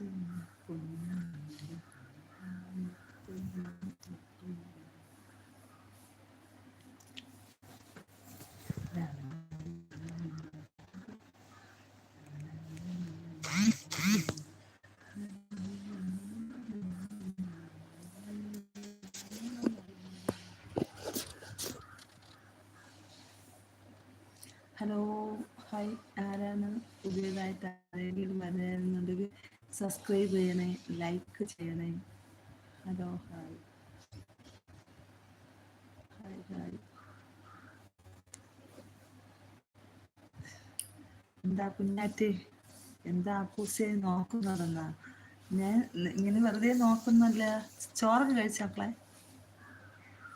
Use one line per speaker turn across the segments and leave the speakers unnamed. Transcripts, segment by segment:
Hello hi ആരാണ് പുതിയതായിട്ട് subscribe ചെയ്യണേ ലൈക്ക് ചെയ്യണേ. Hello hi. Hi hi. എന്താ കുഞ്ഞാറ്റേ? എന്താ പൂസയെ നോക്കുന്നതെന്നാ? ഞാൻ ഇങ്ങനെ വെറുതെ നോക്കുന്നല്ല. ചോറൊക്കെ കഴിച്ചാക്കളെ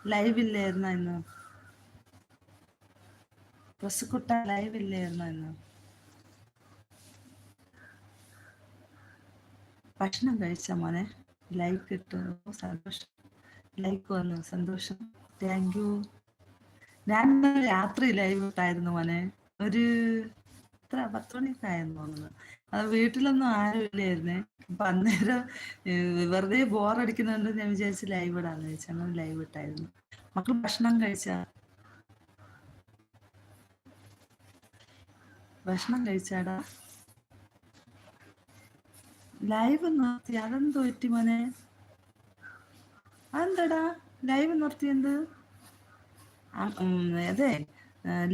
ലൈവ് ഇല്ലായിരുന്ന ഇന്ന്? പ്രസുക്കുട്ട ലൈവ് ഇല്ലായിരുന്ന ഇന്ന്? ഭക്ഷണം കഴിച്ച മോനെ. ലൈക്ക് കിട്ടുന്നു സന്തോഷം. ലൈക്ക് വന്നു സന്തോഷം. താങ്ക് യു ഞാൻ രാത്രി ലൈവ് ഇട്ടായിരുന്നു മോനെ. ഒരു എത്ര പത്ത് തോന്നുന്നു. അത് വീട്ടിലൊന്നും ആരും ഇല്ലായിരുന്നേ. അപ്പൊ അന്നേരം വെറുതെ ബോറടിക്കുന്നുണ്ട് ഞാൻ വിചാരിച്ച് ലൈവ് ഇടാന്ന് വെച്ചാൽ ലൈവ് ഇട്ടായിരുന്നു. മക്കൾ ഭക്ഷണം കഴിച്ച? ഭക്ഷണം കഴിച്ചാടാ? ലൈവ് നിർത്തി. അതെന്ത് പറ്റി മോനെ? അതെന്താടാ? ലൈവ് നിർത്തി എന്ത്? അതെ.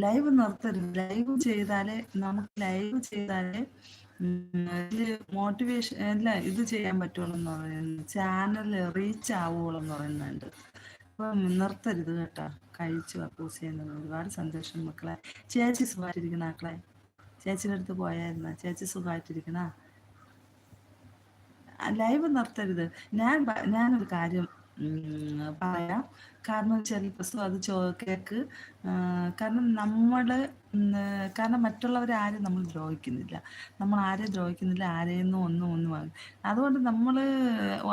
ലൈവ് നിർത്തരുത്. ലൈവ് ചെയ്താലേ നമുക്ക് ലൈവ് ചെയ്താലേ മോട്ടിവേഷൻ അല്ല ഇത് ചെയ്യാൻ പറ്റുള്ളൂ എന്ന് പറയുന്നത് ചാനൽ റീച്ച് ആവുള്ളൂ എന്ന് പറയുന്നുണ്ട്. അപ്പം നിർത്തരുത് കേട്ടോ. കഴിച്ചു അപ്പൂസ് ചെയ്യുന്നത് ഒരുപാട് സന്തോഷം മക്കളെ. ചേച്ചി സുഖമായിട്ടിരിക്കണ മക്കളെ? ചേച്ചിയുടെ അടുത്ത് പോയായിരുന്ന? ചേച്ചി സുഖമായിട്ടിരിക്കണ? ലൈവ് നിർത്തരുത്. ഞാൻ ഞാനൊരു കാര്യം പറയാം. കാരണം ചെറിയ പ്രശ്നം അത് ചോ കേക്ക്. കാരണം നമ്മൾ കാരണം മറ്റുള്ളവരെ ആരും നമ്മൾ ദ്രോഹിക്കുന്നില്ല. നമ്മൾ ആരെ ദ്രോഹിക്കുന്നില്ല ആരെയൊന്നും ഒന്നും ഒന്നും ആകും അതുകൊണ്ട് നമ്മൾ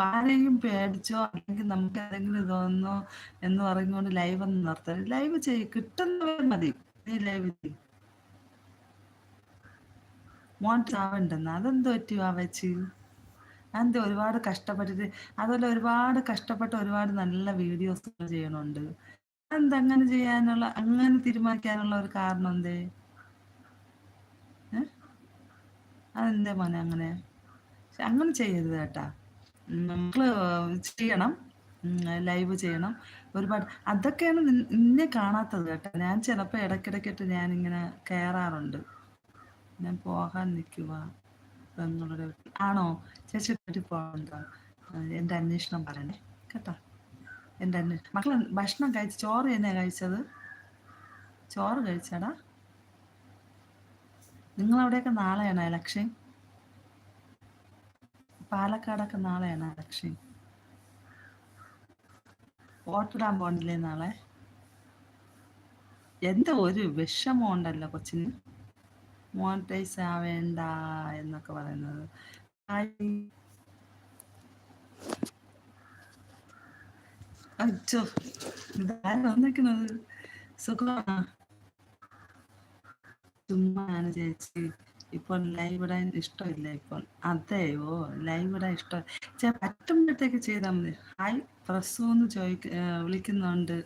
ആരെയും പേടിച്ചോ അല്ലെങ്കിൽ നമുക്ക് ആരെങ്കിലും ഇതൊന്നോ എന്ന് പറഞ്ഞുകൊണ്ട് ലൈവ് ഒന്നും നിർത്തരുത്. ലൈവ് ചെയ്യും കിട്ടുന്നവർ മതി. നീ ലൈവ് ചെയ്യും മോൻ ചാവണ്ടെന്ന്. അതെന്തോ പറ്റി വാവച്ചി? അതെന്താ ഒരുപാട് കഷ്ടപ്പെട്ടിട്ട് അതുപോലെ ഒരുപാട് കഷ്ടപ്പെട്ട് ഒരുപാട് നല്ല വീഡിയോസ് ചെയ്യണുണ്ട്. എന്തങ്ങനെ ചെയ്യാനുള്ള അങ്ങനെ തീരുമാനിക്കാനുള്ള ഒരു കാരണം എന്തേ? അതെന്താ മോനെ അങ്ങനെ? അങ്ങനെ ചെയ്യരുത് കേട്ടാ. നമ്മൾ ചെയ്യണം. ലൈവ് ചെയ്യണം. ഒരുപാട് അതൊക്കെയാണ് നിന്നെ കാണാത്തത് കേട്ടോ. ഞാൻ ചിലപ്പോൾ ഇടയ്ക്കിടയ്ക്കിട്ട് ഞാനിങ്ങനെ കയറാറുണ്ട് ഞാൻ പോകാൻ നിൽക്കുക വീട്ടിൽ ആണോ? ചേച്ചി വീട്ടിൽ പോകണ്ടോ എന്റെ അന്വേഷണം പറയണേ. കേട്ടോ? എന്റെ അന്വേഷണം മക്കൾ ഭക്ഷണം കഴിച്ച് ചോറ് തന്നെ കഴിച്ചത്? ചോറ് കഴിച്ചടാ. നിങ്ങൾ അവിടെയൊക്കെ നാളെയാണ് ഇലക്ഷൻ? പാലക്കാടൊക്കെ നാളെയാണ് ഇലക്ഷൻ? വോട്ടിടാൻ പോണില്ലേ നാളെ? എന്താ ഒരു വിഷമം ഉണ്ടല്ലോ കൊച്ചിന്. മോണിറ്റൈസ് ആവേണ്ട എന്നൊക്കെ പറയുന്നത്. അച്ചോ ഇതാരും വന്നിരിക്കുന്നത്? സുഖമാണോ? ചുമ്മാണ് ചേച്ചി. ഇപ്പോൾ ലൈവ് ഇടാൻ ഇഷ്ടമില്ല ഇപ്പോൾ. അതെയോ ലൈവ് ഇടാൻ ഇഷ്ടം. ചേ പറ്റുമ്പോഴത്തേക്ക് ചെയ്താൽ മതി. ഹായ് പ്രസു എന്ന് ചോദിക്ക വിളിക്കുന്നുണ്ട്.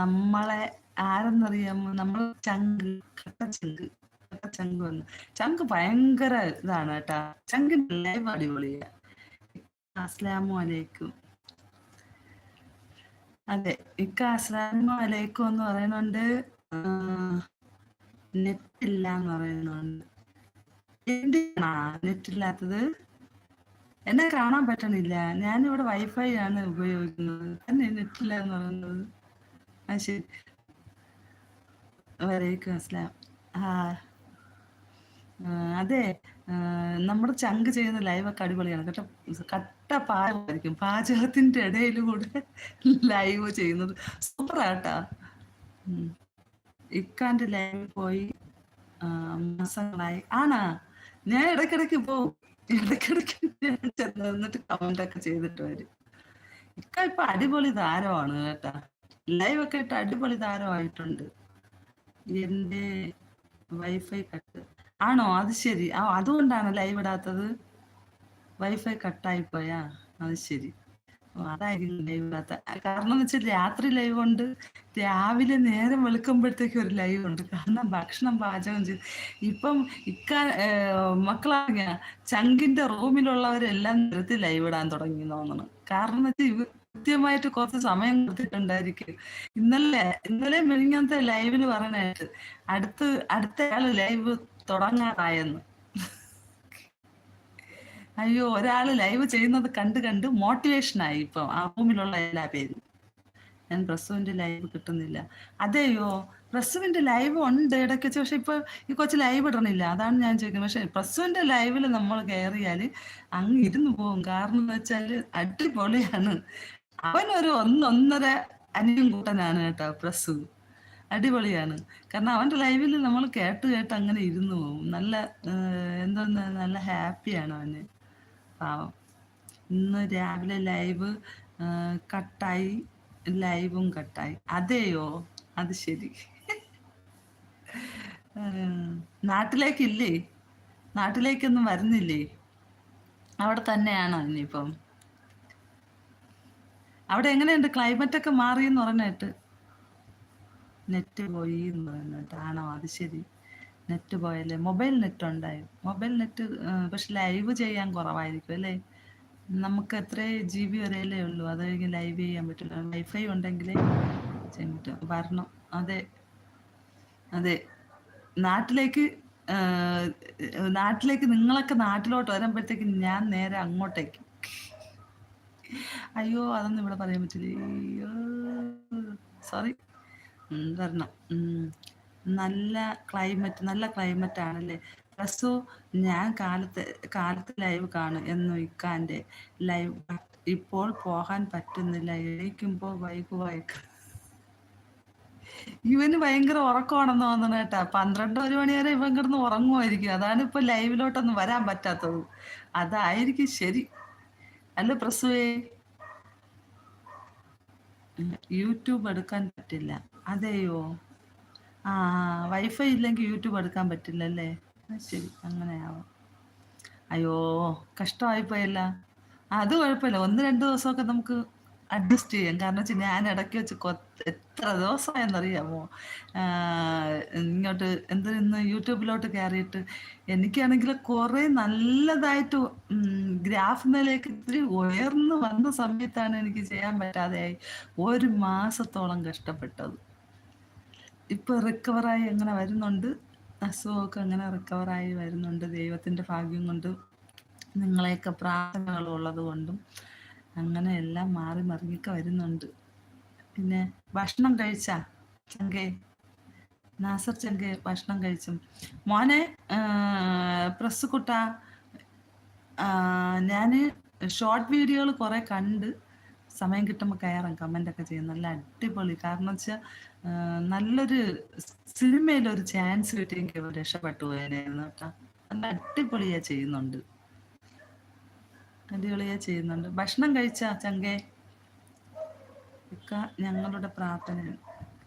നമ്മളെ ആരെന്നറിയാമോ? നമ്മൾ ചങ്ക് കട്ട ചങ്ക് ചങ്ക് വന്നു. ചങ്ക് ഭയങ്കര ഇതാണ് കേട്ടാ. ചങ്കിന്റെ ലൈവ് അടിപൊളിയാ. അസ്ലാമു അലൈക്കും. അതെ ഇക്ക അസ്ലാമു അലൈക്കും എന്ന് പറയുന്നുണ്ട്. നെറ്റ് ഇല്ല എന്ന് പറയുന്നുണ്ട്. എന്തിനാ നെറ്റ് ഇല്ലാത്തത് എന്നെ കാണാൻ പറ്റണില്ല. ഞാനിവിടെ വൈഫൈ ആണ് ഉപയോഗിക്കുന്നത്. തന്നെ നെറ്റില്ല എന്ന് പറയുന്നത്. ആ ശരി. വലൈക്കും അസ്ലാം ആ. അതെ. നമ്മുടെ ചങ്ക് ചെയ്യുന്ന ലൈവൊക്കെ അടിപൊളിയാണ്. കേട്ടോ. കട്ട പാചകമായിരിക്കും. പാചകത്തിന്റെ ഇടയിലൂടെ ലൈവ് ചെയ്യുന്നത്. സൂപ്പറാട്ടാ. ഇക്കാന്റെ ലൈവ് പോയി മാസങ്ങളായി. ആണാ? ഞാൻ ഇടയ്ക്കിടയ്ക്ക് പോവും. ഇടയ്ക്കിടയ്ക്ക് ചെന്നിട്ട് കമന്റ് ഒക്കെ ചെയ്തിട്ട് വരും. ഇക്ക ഇപ്പൊ അടിപൊളി താരമാണ് കേട്ടാ. ലൈവ് ഒക്കെ ഇട്ട് അടിപൊളി താരമായിട്ടുണ്ട്. എന്റെ വൈഫൈ കട്ട് ആണോ? അത് ശരി. ആ അതുകൊണ്ടാണ് ലൈവ് ഇടാത്തത്. വൈഫൈ കട്ടായി പോയാ? അത് ശരി. അതായിരിക്കും ലൈവ് ഇടാത്ത. കാരണം എന്ന് വെച്ചാൽ രാത്രി ലൈവ് ഉണ്ട്. രാവിലെ നേരം വെളുക്കുമ്പോഴത്തേക്ക് ഒരു ലൈവ് ഉണ്ട്. കാരണം ഭക്ഷണം പാചകം ചെയ്ത്. ഇപ്പം ഇക്ക മക്കളാണ്. ചങ്കിന്റെ റൂമിലുള്ളവരെല്ലാം നിരത്തി ലൈവ് ഇടാൻ തുടങ്ങി തോന്നുന്നു. കാരണം എന്ന് വെച്ചാൽ കൃത്യമായിട്ട് കുറച്ച് സമയം കൊടുത്തിട്ടുണ്ടായിരിക്കും. ഇന്നലെ ഇന്നലെ മെനിങ്ങനത്തെ ലൈവിൽ പറഞ്ഞായിട്ട് അടുത്ത് അടുത്ത ആൾ ലൈവ് തുടങ്ങാറായെന്ന്. അയ്യോ ഒരാൾ ലൈവ് ചെയ്യുന്നത് കണ്ട് കണ്ട് മോട്ടിവേഷൻ ആയി ഇപ്പൊ ആ റൂമിലുള്ള എല്ലാ പേരും. ഞാൻ പ്രസുവിന്റെ ലൈവ് കിട്ടുന്നില്ല. അതെയോ? പ്രസുവിന്റെ ലൈവ് ഉണ്ട് ഇടയ്ക്ക് വെച്ച് പക്ഷെ ഇപ്പൊ ഈ കൊച്ചു ലൈവ് ഇടണില്ല. അതാണ് ഞാൻ ചോദിക്കുന്നത്. പക്ഷെ പ്രസുവിന്റെ ലൈവിൽ നമ്മൾ കയറിയാൽ അങ്ങ് ഇരുന്ന് പോകും കാരണം എന്ന് വെച്ചാൽ അടിപൊളിയാണ്. അവനൊരു ഒന്നൊന്നര അനിയും കൂട്ടനാണ് കേട്ടോ പ്രസു. അടിപൊളിയാണ്. കാരണം അവന്റെ ലൈവിൽ നമ്മൾ കേട്ട് കേട്ട് അങ്ങനെ ഇരുന്നു പോകും നല്ല എന്തോന്ന് നല്ല ഹാപ്പിയാണ് അവന്. പാവം. ഇന്ന് രാവിലെ ലൈവ് കട്ടായി ലൈവും കട്ടായി. അതെയോ? അത് ശരി. നാട്ടിലേക്കില്ലേ? നാട്ടിലേക്കൊന്നും വരുന്നില്ലേ? അവിടെ തന്നെയാണോ ഇനിയിപ്പം? അവിടെ എങ്ങനെയുണ്ട്? ക്ലൈമറ്റ് ഒക്കെ മാറി എന്ന് പറഞ്ഞിട്ട്. നെറ്റ് പോയി എന്ന് പറഞ്ഞിട്ട്. ആണോ? അത് ശരി. നെറ്റ് പോയല്ലേ? മൊബൈൽ നെറ്റ് ഉണ്ടായി. മൊബൈൽ നെറ്റ് പക്ഷെ ലൈവ് ചെയ്യാൻ കുറവായിരിക്കും അല്ലേ? നമുക്ക് എത്ര ജി ബി വരെയല്ലേ ഉള്ളൂ. അത് കഴിഞ്ഞ് ലൈവ് ചെയ്യാൻ പറ്റില്ല. വൈഫൈ ഉണ്ടെങ്കിലേ ചെയ്യാൻ പറ്റും വരണം. അതെ. അതെ. നാട്ടിലേക്ക് നാട്ടിലേക്ക് നിങ്ങളൊക്കെ നാട്ടിലോട്ട് വരുമ്പോഴത്തേക്ക് ഞാൻ നേരെ അങ്ങോട്ടേക്ക്. അയ്യോ അതൊന്നും ഇവിടെ പറയാൻ പറ്റില്ല? അയ്യോ സോറി വരണം. നല്ല ക്ലൈമറ്റ് നല്ല ക്ലൈമറ്റ് ആണല്ലേ? റസു ഞാൻ കാലത്ത് കാലത്ത് ലൈവ് കാണും എന്നു ഇക്കാന്റെ ലൈവ് ഇപ്പോൾ പോകാൻ പറ്റുന്നില്ല. എഴുതിക്കുമ്പോൾ വൈകു വൈകു. ഇവന് ഭയങ്കര ഉറക്കമാണെന്ന് തോന്നണ കേട്ടാ. പന്ത്രണ്ട് ഒരു മണി വരെ ഇവൻ കിടന്ന് ഉറങ്ങുമായിരിക്കും. അതാണ് ഇപ്പൊ ലൈവിലോട്ടൊന്നും വരാൻ പറ്റാത്തത്. അതായിരിക്കും ശരി. അല്ല പ്രസുവേ. യൂട്യൂബ് എടുക്കാൻ പറ്റില്ല. അതെയോ? ആ വൈഫൈ ഇല്ലെങ്കിൽ യൂട്യൂബ് എടുക്കാൻ പറ്റില്ല അല്ലേ ശരി അങ്ങനെയാവും. അയ്യോ കഷ്ടമായിപ്പോയല്ല. അത് കുഴപ്പമില്ല. ഒന്ന് രണ്ട് ദിവസമൊക്കെ നമുക്ക് അഡ്ജസ്റ്റ് ചെയ്യാം കാരണം വെച്ചാൽ ഞാൻ ഇടയ്ക്ക് വെച്ച് എത്ര ദിവസമായെന്നറിയാമോ? ഇങ്ങോട്ട് എന്ത് ഇന്ന് യൂട്യൂബിലോട്ട് കയറിയിട്ട് എനിക്കാണെങ്കിൽ കുറേ നല്ലതായിട്ട് ഗ്രാഫ് നിലയൊക്കെ ഇത്തിരി ഉയർന്നു വന്ന സമയത്താണ് എനിക്ക് ചെയ്യാൻ പറ്റാതെയായി ഒരു മാസത്തോളം കഷ്ടപ്പെട്ടത്. ഇപ്പൊ റിക്കവറായി അങ്ങനെ വരുന്നുണ്ട്. അസുഖമൊക്കെ അങ്ങനെ റിക്കവറായി വരുന്നുണ്ട്. ദൈവത്തിന്റെ ഭാഗ്യം കൊണ്ട് നിങ്ങളെയൊക്കെ പ്രാർത്ഥനകൾ ഉള്ളത് കൊണ്ടും അങ്ങനെ എല്ലാം മാറി മറിഞ്ഞൊക്കെ വരുന്നുണ്ട്. പിന്നെ ഭക്ഷണം കഴിച്ചാ? ചങ്കേ. നാസർ ചങ്കെ ഭക്ഷണം കഴിച്ചു. മോനെ പ്രസ് കുട്ട. ഞാൻ ഷോർട്ട് വീഡിയോകൾ കുറെ കണ്ട് സമയം കിട്ടുമ്പോൾ കയറാം കമന്റ് ഒക്കെ ചെയ്യും. നല്ല അടിപൊളി. കാരണം വെച്ചാൽ നല്ലൊരു സിനിമയിലൊരു ചാൻസ് കിട്ടിയെങ്കിൽ രക്ഷപ്പെട്ടു പോയനായിരുന്നു കേട്ടോ. നല്ല അടിപൊളിയാ ചെയ്യുന്നുണ്ട്. അടിപൊളിയാ ചെയ്യുന്നുണ്ട്. ഭക്ഷണം കഴിച്ച ചങ്കേ? ഇക്ക ഞങ്ങളുടെ പ്രാർത്ഥന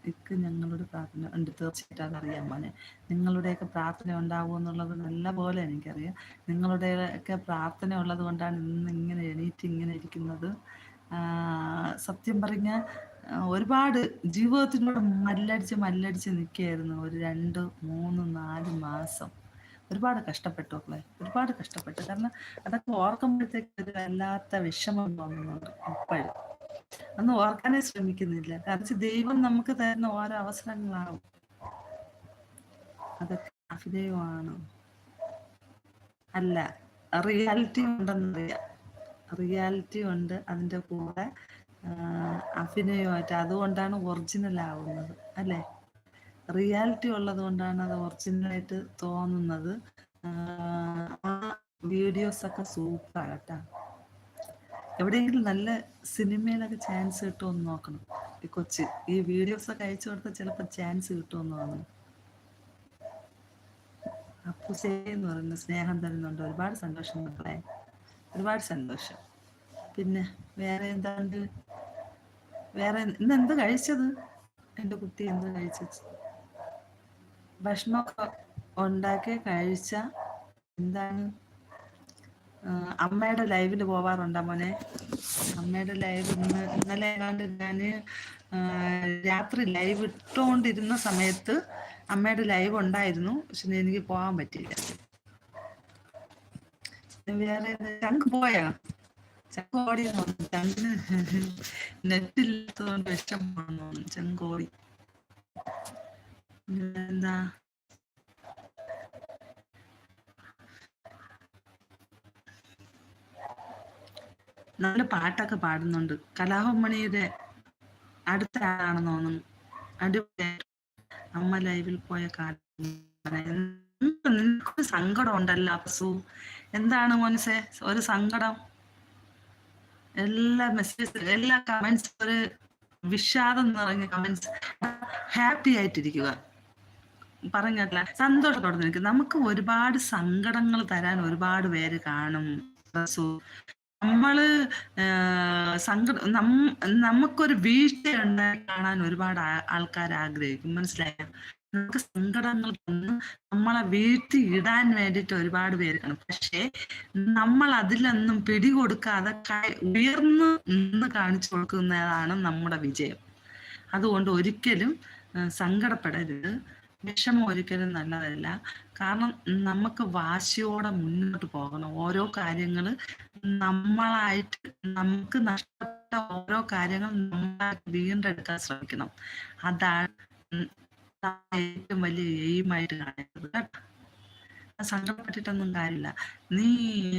ഇക്ക് ഞങ്ങളുടെ പ്രാർത്ഥന ഉണ്ട്. തീർച്ചയായിട്ടും അതറിയാം മോനെ. നിങ്ങളുടെയൊക്കെ പ്രാർത്ഥന ഉണ്ടാവും എന്നുള്ളത് നല്ല പോലെ എനിക്കറിയാം. നിങ്ങളുടെയൊക്കെ പ്രാർത്ഥന ഉള്ളത് കൊണ്ടാണ് ഇന്ന് ഇങ്ങനെ എണീറ്റ് ഇങ്ങനെ ഇരിക്കുന്നത്. സത്യം പറഞ്ഞാൽ ഒരുപാട് ജീവിതത്തിനോട് മല്ലടിച്ച് മല്ലടിച്ച് നിൽക്കുകയായിരുന്നു. ഒരു രണ്ട് മൂന്ന് നാല് മാസം. ഒരുപാട് കഷ്ടപ്പെട്ടു മക്കളെ. ഒരുപാട് കഷ്ടപ്പെട്ടു. കാരണം അതൊക്കെ ഓർക്കുമ്പോഴത്തേക്ക് ഒരു വല്ലാത്ത വിഷമം തോന്നുന്നുണ്ട് ഇപ്പോഴും. അന്ന് ഓർക്കാനേ ശ്രമിക്കുന്നില്ല. കാരണം ദൈവം നമുക്ക് തരുന്ന ഓരോ അവസരങ്ങളാവും. അതൊക്കെ അഭിനയമാണ് അല്ല റിയാലിറ്റി ഉണ്ടെന്നറിയാം റിയാലിറ്റി ഉണ്ട് അതിന്റെ കൂടെ അഭിനയമായിട്ട് അതുകൊണ്ടാണ് ഒറിജിനൽ ആവുന്നത് അല്ലേ? റിയാലിറ്റി ഉള്ളത് കൊണ്ടാണ് അത് ഒറിജിനലായിട്ട് തോന്നുന്നത്. ആ വീഡിയോസ് ഒക്കെ സൂപ്പർ കേട്ടാ എവിടെയെങ്കിലും നല്ല സിനിമയിലൊക്കെ ചാൻസ് കിട്ടുമെന്ന് നോക്കണം. ഈ കൊച്ച് ഈ വീഡിയോസ് ഒക്കെ അയച്ചു കൊടുത്താൽ ചിലപ്പോൾ ചാൻസ് കിട്ടുമെന്ന് തോന്നുന്നു അപ്പുസേ എന്ന് പറയുന്ന സ്നേഹം തരുന്നുണ്ട്. ഒരുപാട് സന്തോഷം മക്കളെ. ഒരുപാട് സന്തോഷം. പിന്നെ വേറെ എന്താണ്ട്? വേറെ ഇന്ന് എന്ത് കഴിച്ചത്? എന്റെ കുട്ടി എന്താ കഴിച്ചത് ഭക്ഷണമൊക്കെ ഉണ്ടാക്കി കഴിച്ച എന്താണ്? അമ്മയുടെ ലൈവിൽ പോവാറുണ്ടോ മോനെ? അമ്മയുടെ ലൈവ് ഇന്ന് ഇന്നലെ ഏതാണ്ട് ഞാൻ രാത്രി ലൈവ് ഇട്ടുകൊണ്ടിരുന്ന സമയത്ത് അമ്മയുടെ ലൈവ് ഉണ്ടായിരുന്നു. പക്ഷെ എനിക്ക് പോകാൻ പറ്റിയില്ല. വേറെ ചങ്ക് പോയാ? ചങ്ക് ഓടി ചങ്കിന് നെറ്റില്ലാത്തതുകൊണ്ട് ഇഷ്ടമാണോ ചങ്ക് ഓടി. എന്താ? നല്ല പാട്ടൊക്കെ പാടുന്നുണ്ട്. കലാഭമണിയുടെ അടുത്ത ആളാണെന്ന് തോന്നുന്നു അമ്മ ലൈവിൽ പോയ കാലം നിനക്കൊരു സങ്കടം ഉണ്ടല്ലോ അപ്പസു? എന്താണ് മോനിസെ? ഒരു സങ്കടം? എല്ലാ മെസ്സേജ് എല്ലാ കമന്റ്സ് ഒരു വിഷാദം നിറഞ്ഞ കമന്റ്സ് ഹാപ്പി ആയിട്ടിരിക്കുക. പറഞ്ഞിട്ടില്ല. സന്തോഷത്തോടെ നിൽക്കും. നമുക്ക് ഒരുപാട് സങ്കടങ്ങൾ തരാൻ ഒരുപാട് പേര് കാണും. നമ്മൾ സങ്കട നമുക്കൊരു വീഴ്ച ഉണ്ടായി കാണാൻ ഒരുപാട് ആൾക്കാർ ആഗ്രഹിക്കും. മനസ്സിലായോ? നമുക്ക് സങ്കടങ്ങൾ തന്ന് നമ്മളെ വീഴ്ത്തി ഇടാൻ വേണ്ടിയിട്ട് ഒരുപാട് പേര് കാണും. പക്ഷേ നമ്മൾ അതിലൊന്നും പിടികൊടുക്കാതെ ഉയർന്ന് നിന്ന് കാണിച്ചു കൊടുക്കുന്നതാണ് നമ്മുടെ വിജയം. അതുകൊണ്ട് ഒരിക്കലും സങ്കടപ്പെടരുത്. വിഷമം ഒരിക്കലും നല്ലതല്ല. കാരണം നമുക്ക് വാശിയോടെ മുന്നോട്ട് പോകണം. ഓരോ കാര്യങ്ങൾ നമ്മളായിട്ട് നമുക്ക് നഷ്ടപ്പെട്ട ഓരോ കാര്യങ്ങൾ നമ്മളായിട്ട് വീണ്ടെടുക്കാൻ ശ്രമിക്കണം. അതാണ് ഏറ്റവും വലിയ എയിമായിട്ട് കാണുന്നത് കേട്ടോ. സങ്കടപ്പെട്ടിട്ടൊന്നും കാര്യമില്ല. നീ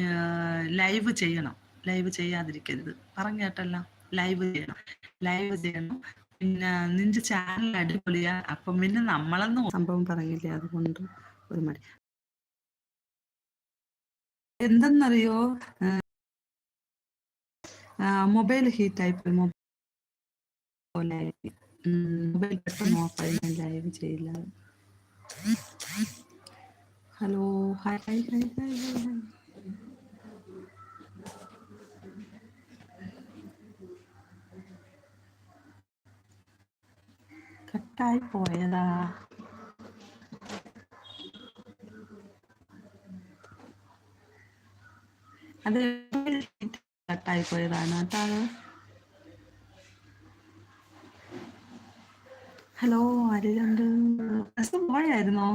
ലൈവ് ചെയ്യണം. ലൈവ് ചെയ്യാതിരിക്കരുത്. പറഞ്ഞേട്ടല്ല ലൈവ് ചെയ്യണം. ലൈവ് ചെയ്യണം. പിന്നെ നിന്റെ ചാനൽ അടിപൊളിയാ. അപ്പം പിന്നെ നമ്മളെന്ന് സംഭവം പറയില്ല? അതുകൊണ്ട് ഒരു മടി. എന്തെന്നറിയോ? മൊബൈൽ ഹീറ്റായി പോയി. മൊബൈൽ മൊബൈൽ പെട്ടെന്ന് ഓഫായി ഞാൻ ലൈവ് ചെയ്യില്ല. Hello hi hi hi hi hi കട്ടായി പോയതാ അത് കട്ടായി പോയതാണ് കേട്ടോ ഹലോ ആരെയുണ്ട് പോയായിരുന്നോ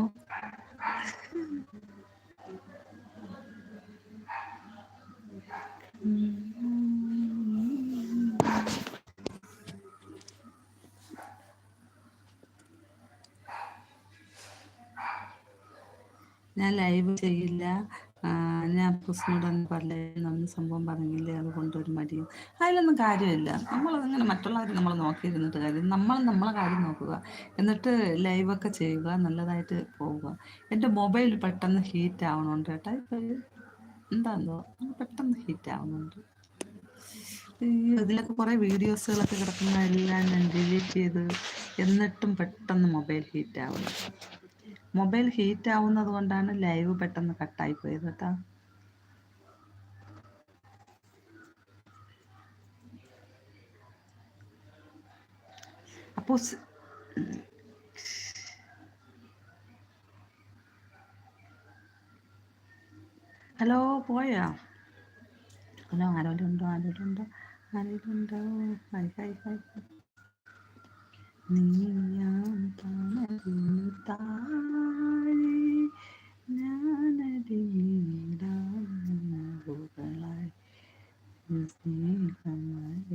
ഞാൻ ലൈവ് ചെയ്യില്ല. ഞാൻ പ്രശ്നോടൊന്നും പറഞ്ഞില്ല നമ്മൾ സംഭവം പറഞ്ഞില്ലേ? അതുകൊണ്ട് ഒരു മടിയും? അതിലൊന്നും കാര്യമില്ല. നമ്മൾ അങ്ങനെ മറ്റുള്ളവരെ നമ്മൾ നോക്കിയിരുന്നിട്ട് കാര്യം. നമ്മൾ നമ്മളെ കാര്യം നോക്കുക. എന്നിട്ട് ലൈവൊക്കെ ചെയ്യുക. നല്ലതായിട്ട് പോവുക. എന്റെ മൊബൈൽ പെട്ടെന്ന് ഹീറ്റ് ആവണുണ്ട് കേട്ടോ. ഇപ്പം എന്താണോ പെട്ടെന്ന് ഹീറ്റ് ആവുന്നുണ്ട് ഇതിലൊക്കെ കുറേ വീഡിയോസുകളൊക്കെ കിടക്കുന്ന എല്ലാം ഞാൻ ഡിലീറ്റ് ചെയ്ത് എന്നിട്ടും പെട്ടെന്ന് മൊബൈൽ ഹീറ്റ് ആവുന്നു. മൊബൈൽ ഹീറ്റ് ആവുന്നത് കൊണ്ടാണ് ലൈവ് പെട്ടെന്ന് കട്ടായി പോയത് കേട്ടോ. അപ്പോൾ ഹലോ പോയോ? ഹലോ ആരോലുണ്ടോ ആരോലുണ്ടോ ആരോലുണ്ടോ ഉണ്ടോ ആരെങ്കിലും ഉണ്ടോ ഹൈ ഹൈ ഹൈ നീയാം തണലിനു താഴെ ഞാനടിമീടായി സ്നേഹമഴ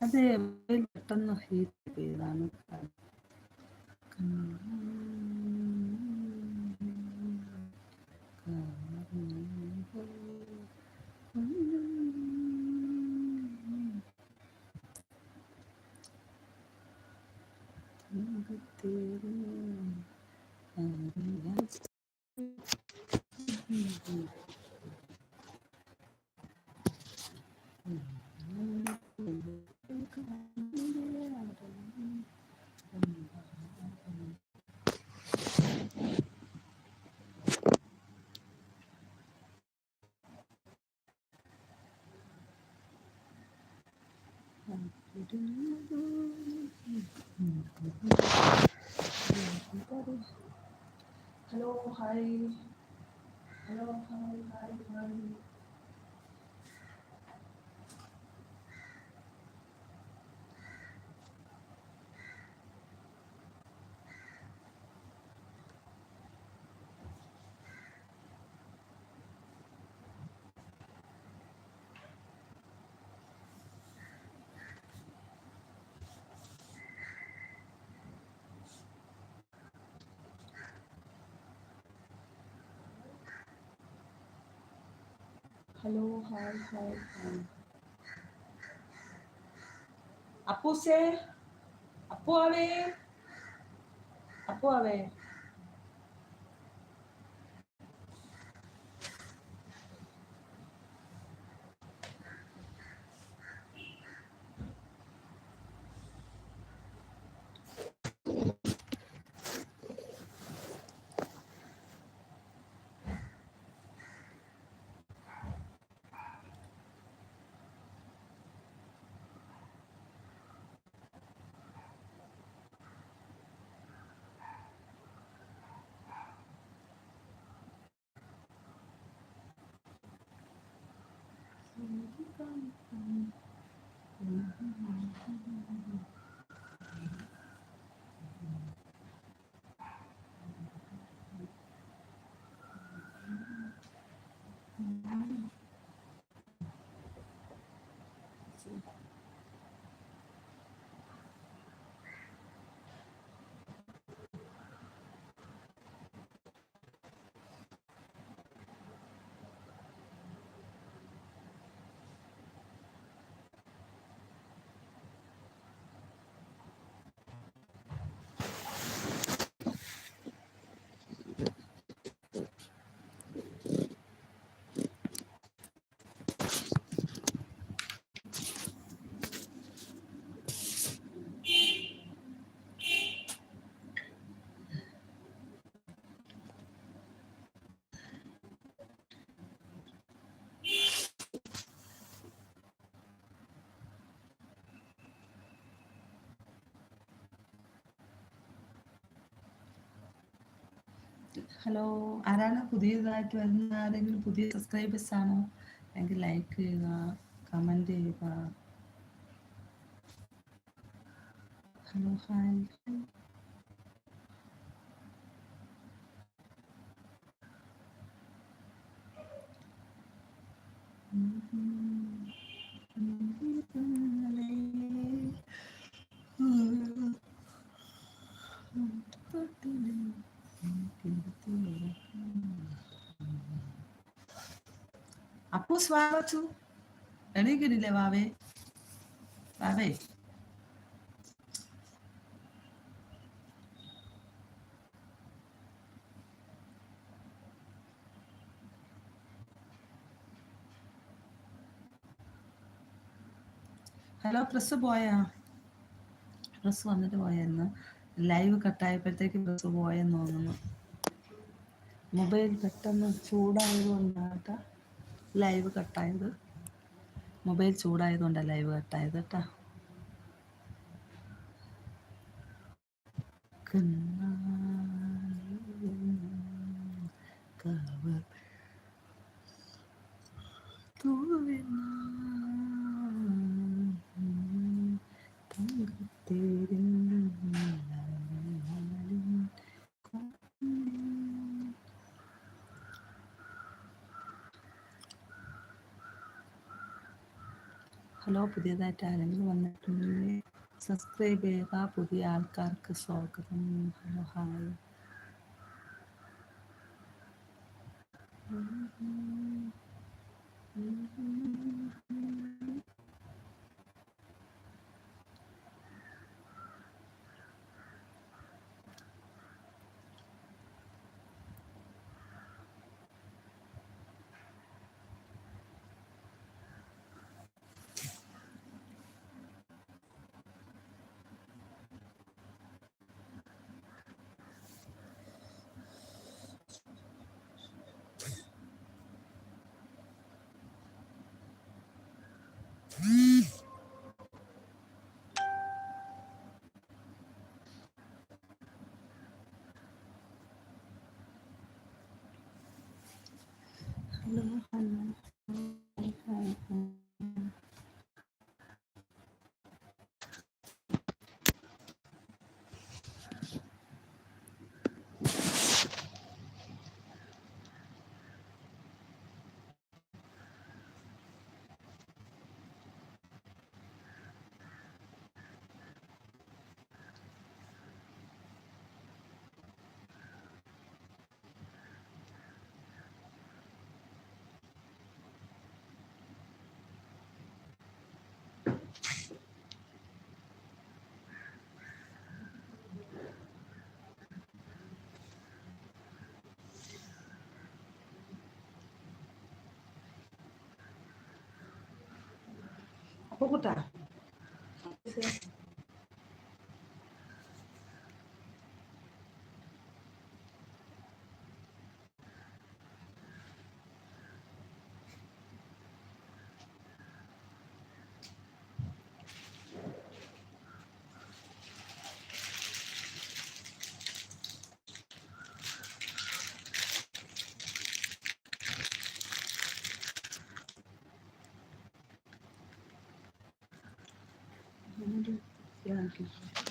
അതെ പെട്ടെന്ന് ഹീറ്റ് ചെയ്താണ് かな Hare ai Hare Hare hello hi hi hi അപ്പൂസേ Appu ആവേ അപ്പു ആവേ Thank you. ഹലോ ആരാണ് പുതിയതായിട്ട് വരുന്ന ആരെങ്കിലും പുതിയ സബ്സ്ക്രൈബേഴ്സ് ആണോ? എങ്കിൽ ലൈക്ക് ചെയ്യുക കമന്റ് ചെയ്യുക. ഹലോ ഹായ് സ്വാഗതു എണീക്കണില്ലേ വാവേ വാവേ ഹലോ പ്രസ് പോയാ? പ്രസ് വന്നിട്ട് പോയെന്ന് ലൈവ് കട്ടായപ്പോഴത്തേക്ക് പ്രസ് പോയെന്ന് തോന്നുന്നു. മൊബൈൽ പെട്ടെന്ന് ചൂടായതുകൊണ്ടാണ് ലൈവ് കട്ടായത്. മൊബൈൽ ചൂടായതുകൊണ്ടാണ് ലൈവ് കട്ടായത് കേട്ടോ കവർ തൂവിനാ ഹലോ പുതിയതായിട്ട് ആരെങ്കിലും വന്നിട്ടുണ്ടെങ്കിൽ സബ്സ്ക്രൈബ് ചെയ്യുക പുതിയ ആൾക്കാർക്ക് സ്വാഗതം. Hello hi. ഹലോ ഹലോ কুকুরটা 对。